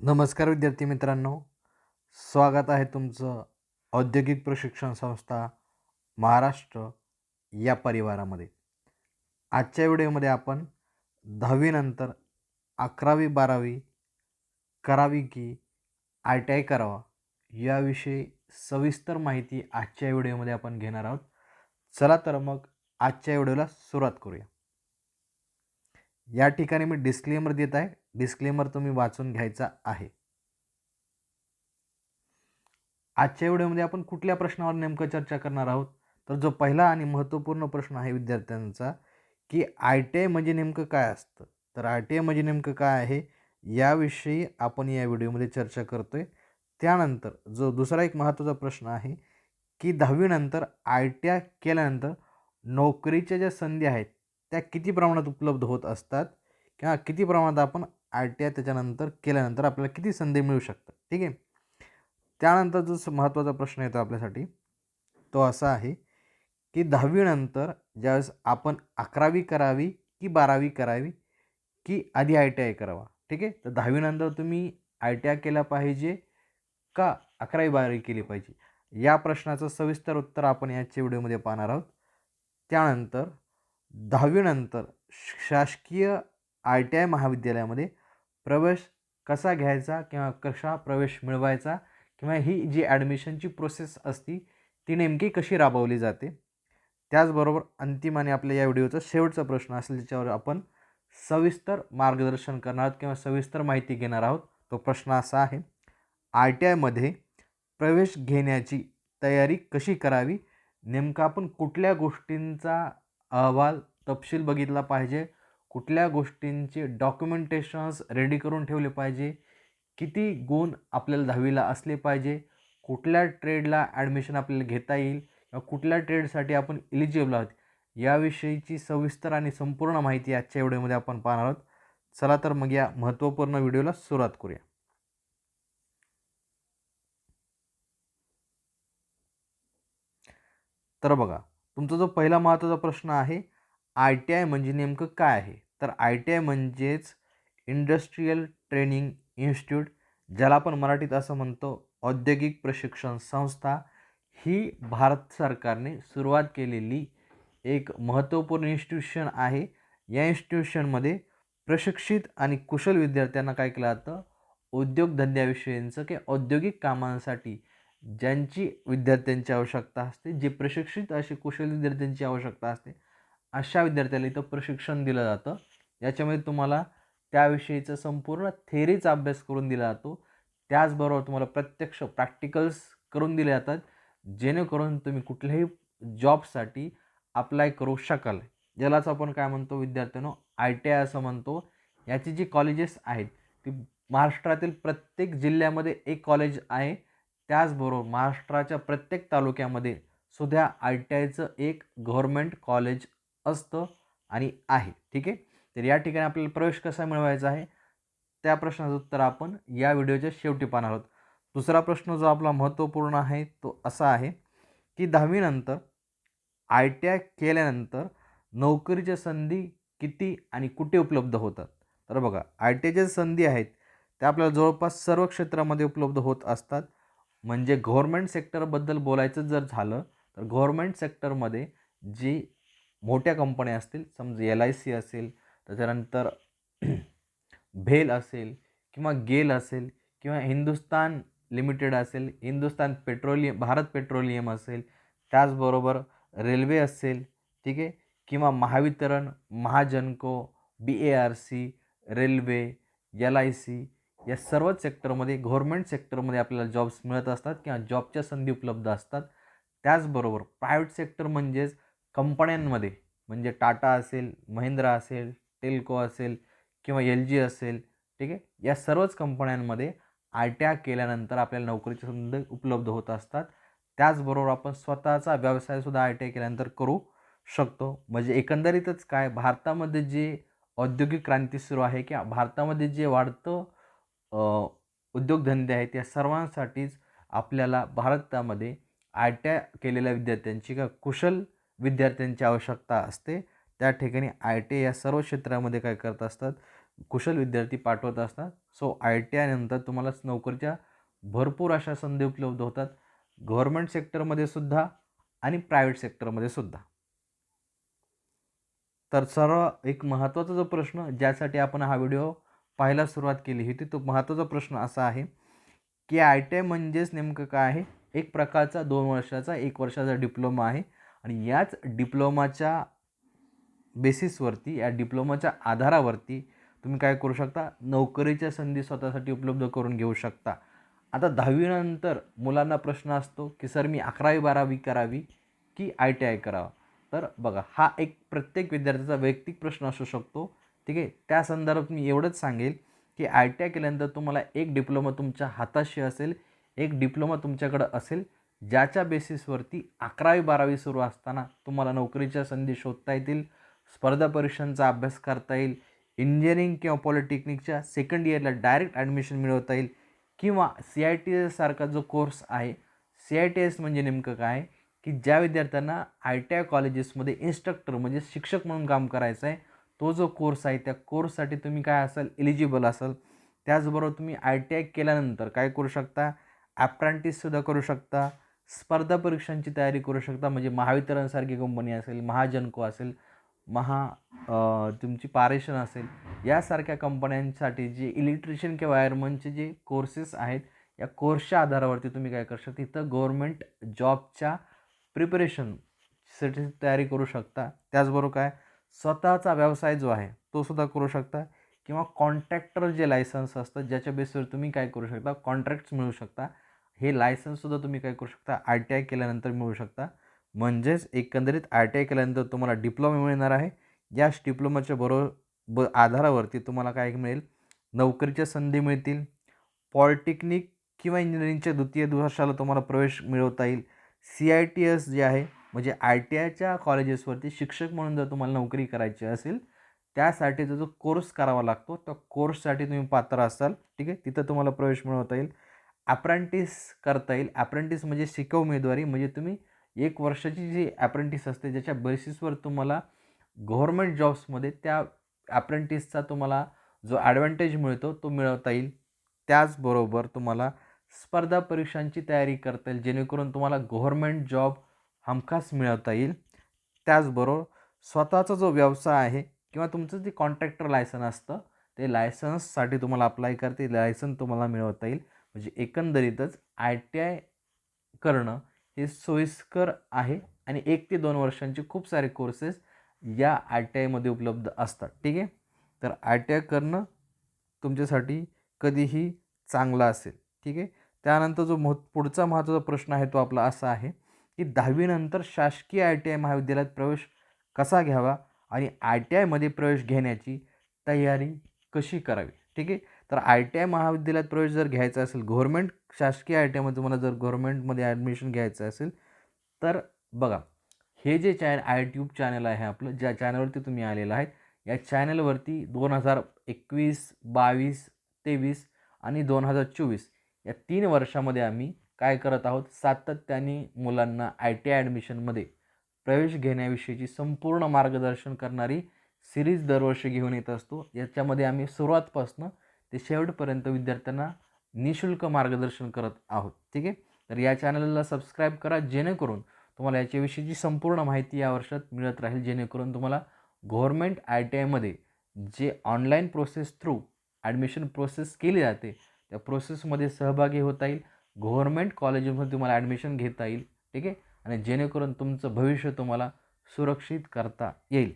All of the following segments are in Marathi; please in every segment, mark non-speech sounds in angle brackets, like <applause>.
नमस्कार विद्यार्थी मित्रांनो. स्वागत आहे तुमचं औद्योगिक प्रशिक्षण संस्था महाराष्ट्र या परिवारामध्ये. आजच्या व्हिडिओमध्ये आपण दहावीनंतर अकरावी बारावी करावी की आय टी आय करावा याविषयी सविस्तर माहिती आजच्या व्हिडिओमध्ये आपण घेणार आहोत. चला तर मग आजच्या व्हिडिओला सुरुवात करूया. या ठिकाणी मी डिस्क्लेमर देत आहे. डिस्क्लेमर तुम्ही वाचून घ्यायचा आहे. आजच्या व्हिडिओमध्ये आपण कुठल्या प्रश्नावर नेमकं चर्चा करणार आहोत? तर जो पहिला आणि महत्त्वपूर्ण प्रश्न आहे विद्यार्थ्यांचा की आय टी आय म्हणजे नेमकं काय असतं? तर आय टी आय म्हणजे नेमकं काय आहे? याविषयी आपण या व्हिडिओमध्ये चर्चा करतोय. त्यानंतर जो दुसरा एक महत्त्वाचा प्रश्न आहे की दहावीनंतर आय टी आय केल्यानंतर नोकरीच्या ज्या संधी आहेत त्या किती प्रमाणात उपलब्ध होत असतात? किंवा किती प्रमाणात आपण आय टी आय त्याच्यानंतर केल्यानंतर आपल्याला किती संधी मिळू शकतात? ठीक आहे? त्यानंतर जो महत्त्वाचा प्रश्न येतो आपल्यासाठी तो असा आहे की दहावीनंतर ज्यावेळेस आपण अकरावी करावी की बारावी करावी की आधी आय टी आय करावा ठीक आहे? तर दहावीनंतर तुम्ही आय टी आय केला पाहिजे का अकरावी बारावी केली पाहिजे? या प्रश्नाचं सविस्तर उत्तर आपण याच्या व्हिडिओमध्ये पाहणार आहोत. त्यानंतर दहावीनंतर शासकीय आय टी आय महाविद्यालयामध्ये प्रवेश कसा घ्यायचा किंवा कसा प्रवेश मिळवायचा किंवा ही जी ॲडमिशनची प्रोसेस असती ती नेमकी कशी राबवली जाते? त्याचबरोबर अंतिम आणि आपल्या या व्हिडिओचा शेवटचा प्रश्न असेल ज्याच्यावर आपण सविस्तर मार्गदर्शन करणार आहोत किंवा सविस्तर माहिती घेणार आहोत तो प्रश्न असा आहे आय टी आयमध्ये प्रवेश घेण्याची तयारी कशी करावी? नेमका आपण कुठल्या गोष्टींचा अहवाल तपशील बघितला पाहिजे? कुठल्या गोष्टींचे डॉक्युमेंटेशन्स रेडी करून ठेवले पाहिजे? किती गुण आपल्याला दहावीला असले पाहिजे? कुठल्या ट्रेडला ॲडमिशन आपल्याला घेता येईल? किंवा कुठल्या ट्रेडसाठी आपण इलिजिबल आहोत? याविषयीची सविस्तर आणि संपूर्ण माहिती आजच्या व्हिडिओमध्ये आपण पाहणार आहोत. चला तर मग या महत्त्वपूर्ण व्हिडिओला सुरुवात करूया. तर बघा तुमचा जो पहिला महत्त्वाचा प्रश्न आहे आय टी आय म्हणजे नेमकं काय आहे? तर आय टी आय म्हणजेच इंडस्ट्रीयल ट्रेनिंग इन्स्टिट्यूट ज्याला आपण मराठीत असं म्हणतो औद्योगिक प्रशिक्षण संस्था. ही भारत सरकारने सुरुवात केलेली एक महत्त्वपूर्ण इन्स्टिट्यूशन आहे. या इन्स्टिट्यूशनमध्ये प्रशिक्षित आणि कुशल विद्यार्थ्यांना काय केलं जातं? उद्योगधंद्याविषयींचं किंवा औद्योगिक कामांसाठी ज्यांची विद्यार्थ्यांची आवश्यकता असते जे प्रशिक्षित असे कुशल विद्यार्थ्यांची आवश्यकता असते अशा विद्यार्थ्याला इथं प्रशिक्षण दिलं जातं. याच्यामध्ये तुम्हाला त्याविषयीचा संपूर्ण थेरीचा अभ्यास करून दिला जातो. त्याचबरोबर तुम्हाला प्रत्यक्ष प्रॅक्टिकल्स करून दिले जातात. जेणेकरून तुम्ही कुठल्याही जॉबसाठी अप्लाय करू शकाल. ज्यालाच आपण काय म्हणतो विद्यार्थ्यांनो? आय टी आय असं म्हणतो. याची जी कॉलेजेस आहेत ती महाराष्ट्रातील प्रत्येक जिल्ह्यामध्ये एक कॉलेज आहे. त्याचबरोबर महाराष्ट्राच्या प्रत्येक तालुक्यामध्ये सुद्धा आय टी आयचं एक गव्हर्मेंट कॉलेज असतं आणि आहे ठीक आहे? तर या ठिकाणी आपल्याला प्रवेश कसा मिळवायचा आहे? त्या प्रश्नाचं उत्तर आपण या व्हिडिओच्या शेवटी पाहणार आहोत. दुसरा प्रश्न जो आपला महत्त्वपूर्ण आहे तो असा आहे की दहावीनंतर आय टी आय केल्यानंतर नोकरीच्या संधी किती आणि कुठे उपलब्ध होतात? तर बघा आय टी आयच्या संधी आहेत त्या आपल्याला जवळपास सर्व क्षेत्रामध्ये उपलब्ध होत असतात. म्हणजे गव्हर्मेंट सेक्टरबद्दल बोलायचं जर झालं तर गव्हर्मेंट सेक्टरमध्ये जी मोठ्या कंपन्या असतील समजा एल आय सी असेल त्याच्यानंतर <clears throat> भेल असेल किंवा गेल असेल किंवा हिंदुस्तान लिमिटेड असेल हिंदुस्तान पेट्रोलियम भारत पेट्रोलियम असेल त्याचबरोबर रेल्वे असेल ठीक आहे किंवा Mahavitaran Mahagenco B A R C railway L I C या सर्वच सेक्टरमध्ये गव्हर्मेंट सेक्टरमध्ये आपल्याला जॉब्स मिळत असतात किंवा जॉबच्या संधी उपलब्ध असतात. त्याचबरोबर प्रायव्हेट सेक्टर म्हणजेच कंपन्यांमध्ये म्हणजे टाटा असेल महिंद्रा असेल टेल्को असेल किंवा एल जी असेल ठीक आहे? या सर्वच कंपन्यांमध्ये आय टी आय केल्यानंतर आपल्याला नोकरीची संधी उपलब्ध होत असतात. त्याचबरोबर आपण स्वतःचा व्यवसायसुद्धा आय टी आय केल्यानंतर करू शकतो. म्हणजे एकंदरीतच काय भारतामध्ये जे औद्योगिक क्रांती सुरू आहे किंवा भारतामध्ये जे वाढतं उद्योगधंदे आहेत या सर्वांसाठीच आपल्याला भारतामध्ये आय टी आय केलेल्या विद्यार्थ्यांची किंवा कुशल विद्यार्थ्यांची आवश्यकता असते. त्या ठिकाणी आय टी आय या सर्व क्षेत्रामध्ये काय करत असतात? कुशल विद्यार्थी पाठवत असतात. सो आय टी आयनंतर तुम्हाला नोकरीच्या भरपूर अशा संधी उपलब्ध होतात. गव्हर्मेंट सेक्टरमध्ये सुद्धा आणि प्रायव्हेट सेक्टरमध्ये सुद्धा. तर सर्व एक महत्त्वाचा जो प्रश्न ज्यासाठी आपण हा व्हिडिओ पाहायला सुरुवात केली होती तो महत्त्वाचा प्रश्न असा आहे की आय टी आय म्हणजेच नेमकं काय आहे? एक प्रकारचा दोन वर्षाचा एक वर्षाचा डिप्लोमा आहे. आणि याच डिप्लोमाच्या बेसिसवरती या डिप्लोमाच्या आधारावरती तुम्ही काय करू शकता? नोकरीच्या संधी स्वतःसाठी उपलब्ध करून घेऊ शकता. आता दहावीनंतर मुलांना प्रश्न असतो की सर मी अकरावी बारावी करावी की आय टी आय करावं? तर बघा हा एक प्रत्येक विद्यार्थ्याचा वैयक्तिक प्रश्न असू शकतो. ठीक आहे? त्या संदर्भात मी एवढंच सांगेल की आय टी आय केल्यानंतर तुम्हाला एक डिप्लोमा तुमच्या हाताशी असेल एक डिप्लोमा तुमच्याकडं असेल ज्याच्या बेसिसवरती अकरावी बारावी सुरू असताना तुम्हाला नोकरीच्या संधी शोधता येतील स्पर्धा परीक्षांचा अभ्यास करता येईल इंजिनिअरिंग किंवा पॉलिटेक्निकच्या सेकंड इयरला डायरेक्ट ॲडमिशन मिळवता येईल किंवा सी आय टी एससारखा जो कोर्स आहे सी आय टी एस म्हणजे नेमकं काय? की ज्या विद्यार्थ्यांना आय टी आय कॉलेजेसमध्ये इन्स्ट्रक्टर म्हणजे शिक्षक म्हणून काम करायचं आहे तो जो कोर्स आहे त्या कोर्ससाठी तुम्ही काय असाल? एलिजिबल असाल. त्याचबरोबर तुम्ही आय टी आय केल्यानंतर काय करू शकता? ॲप्रेंटिससुद्धा करू शकता. स्पर्धा परीक्षांची तयारी करू शकता. म्हणजे महावितरणसारखी कंपनी असेल महाजनको असेल महा तुमची पारेषण असेल यासारख्या कंपन्यांसाठी जे इलेक्ट्रिशियन किंवा वायरमनचे जे कोर्सेस आहेत या कोर्सच्या आधारावरती तुम्ही काय करू शकता? इथं गव्हर्मेंट जॉबच्या प्रिपरेशनसाठी तयारी करू शकता. त्याचबरोबर काय? स्वतःचा व्यवसाय जो आहे तो सुद्धा करू शकता. किंवा कॉन्ट्रॅक्टर जे लायसन्स असतं ज्याच्या बेसवर तुम्ही काय करू शकता? कॉन्ट्रॅक्ट्स मिळू शकता. हे लायसन्ससुद्धा तुम्ही काय करू शकता. आय टी आय केल्यानंतर मिळू शकता. म्हणजेच एकंदरीत आय टी आय केल्यानंतर तुम्हाला डिप्लोमा मिळणार आहे. याच डिप्लोमाच्या बरोबर ब आधारावरती तुम्हाला काय मिळेल? नोकरीच्या संधी मिळतील. पॉलिटेक्निक किंवा इंजिनिअरिंगच्या द्वितीय वर्षाला तुम्हाला प्रवेश मिळवता येईल. सी आय टी एस जे आहे म्हणजे आय टी आयच्या कॉलेजेसवरती शिक्षक म्हणून जर तुम्हाला नोकरी करायची असेल त्यासाठीचा जो कोर्स करावा लागतो. त्या कोर्ससाठी तुम्ही पात्र असाल. ठीक आहे? तिथं तुम्हाला प्रवेश मिळवता येईल. ॲप्रेंटिस करता येईल. ॲप्रेंटिस म्हणजे शिकव उमेदवारी. म्हणजे तुम्ही एक वर्षाची जी ॲप्रेंटिस असते ज्याच्या बेसिसवर तुम्हाला गव्हर्मेंट जॉब्समध्ये त्या ॲप्रेंटिसचा तुम्हाला जो ॲडव्हान्टेज मिळतो तो मिळवता येईल. त्याचबरोबर तुम्हाला स्पर्धा परीक्षांची तयारी करता येईल. जेणेकरून तुम्हाला गव्हर्मेंट जॉब हमखास मिळवता येईल. त्याचबरोबर स्वतःचा जो व्यवसाय आहे किंवा तुमचं जे कॉन्ट्रॅक्टर लायसन असतं ते लायसन्ससाठी तुम्हाला अप्लाय करते लायसन तुम्हाला मिळवता येईल. म्हणजे एकंदरीतच आय टी आय करणं हे सोयीस्कर आहे आणि एक ते दोन वर्षांचे खूप सारे कोर्सेस या आय टी आयमध्ये उपलब्ध असतात. ठीक आहे? तर आय टी आय करणं तुमच्यासाठी कधीही चांगलं असेल. ठीक आहे? त्यानंतर जो मह पुढचा महत्त्वाचा प्रश्न आहे तो आपला असा आहे की दहावीनंतर शासकीय आय टी आय महाविद्यालयात प्रवेश कसा घ्यावा आणि आय टी आयमध्ये प्रवेश घेण्याची तयारी कशी करावी? ठीक आहे? तर आय टी आय महाविद्यालयात प्रवेश जर घ्यायचा असेल गव्हर्मेंट शासकीय आय टी आयमध्ये तुम्हाला जर गव्हर्मेंटमध्ये ॲडमिशन घ्यायचं असेल तर बघा हे जे चॅन आय ट्यूब चॅनल आहे आपलं ज्या चॅनलवरती तुम्ही आलेलं आहे या चॅनलवरती दोन हजार एकवीस बावीस तेवीस आणि दोन हजार चोवीस या तीन वर्षामध्ये आम्ही काय करत आहोत? सातत्याने मुलांना आय टी आय ॲडमिशनमध्ये प्रवेश घेण्याविषयीची संपूर्ण मार्गदर्शन करणारी सिरीज दरवर्षी घेऊन येत असतो. याच्यामध्ये आम्ही सुरुवातपासून ते शेवटपर्यंत विद्यार्थ्यांना निशुल्क मार्गदर्शन करत आहोत. ठीक आहे? तर या चॅनलला सबस्क्राईब करा जेणेकरून तुम्हाला याच्याविषयीची संपूर्ण माहिती या वर्षात मिळत राहील जेणेकरून तुम्हाला गव्हर्मेंट आय टी आयमध्ये जे online process through admission process केली जाते त्या प्रोसेसमध्ये सहभागी होता येईल. गव्हर्मेंट कॉलेजमध्ये तुम्हाला ॲडमिशन घेता येईल. ठीक आहे? आणि जेणेकरून तुमचं भविष्य तुम्हाला सुरक्षित करता येईल.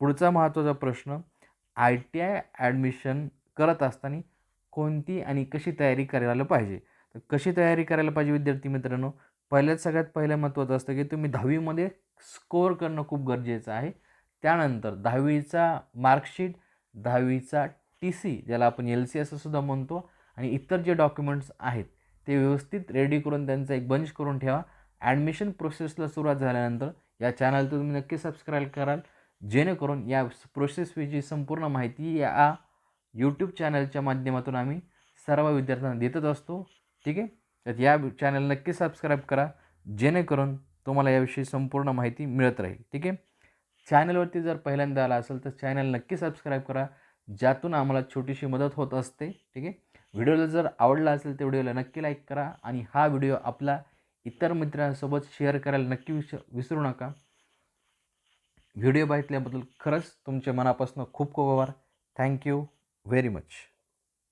पुढचा महत्त्वाचा प्रश्न आय टी आय ॲडमिशन करत असताना कोणती आणि कशी तयारी करायला पाहिजे? तर कशी तयारी करायला पाहिजे विद्यार्थी मित्रांनो? पहिल्याच सगळ्यात पहिलं महत्त्वाचं असतं की तुम्ही दहावीमध्ये स्कोअर करणं खूप गरजेचं आहे. त्यानंतर दहावीचा मार्कशीट दहावीचा टी सी ज्याला आपण एल सी असं सुद्धा म्हणतो आणि इतर जे डॉक्युमेंट्स आहेत ते व्यवस्थित रेडी करून त्यांचा एक बंच करून ठेवा. ॲडमिशन प्रोसेसला सुरुवात झाल्यानंतर या चॅनलचं तुम्ही नक्की सबस्क्राईब कराल. जेणेकरून या प्रोसेसविषयी संपूर्ण माहिती या यूट्यूब चॅनलच्या माध्यमातून आम्ही सर्व विद्यार्थ्यांना देतच असतो. ठीक आहे? तर या चॅनल नक्की सबस्क्राईब करा. जेणेकरून तुम्हाला याविषयी संपूर्ण माहिती मिळत राहील. ठीक आहे? चॅनलवरती जर पहिल्यांदा आला असेल तर चॅनल नक्की सबस्क्राईब करा. ज्यातून आम्हाला छोटीशी मदत होत असते. ठीक आहे? व्हिडिओला जर आवडला असेल तर व्हिडिओला नक्की लाईक करा आणि हा व्हिडिओ आपला इतर मित्रांसोबत शेअर करायला नक्की विस विसरू नका. व्हिडिओ बघितल्याबद्दल खरंच तुमच्या मनापासून खूप खूप आभार. Thank you very much.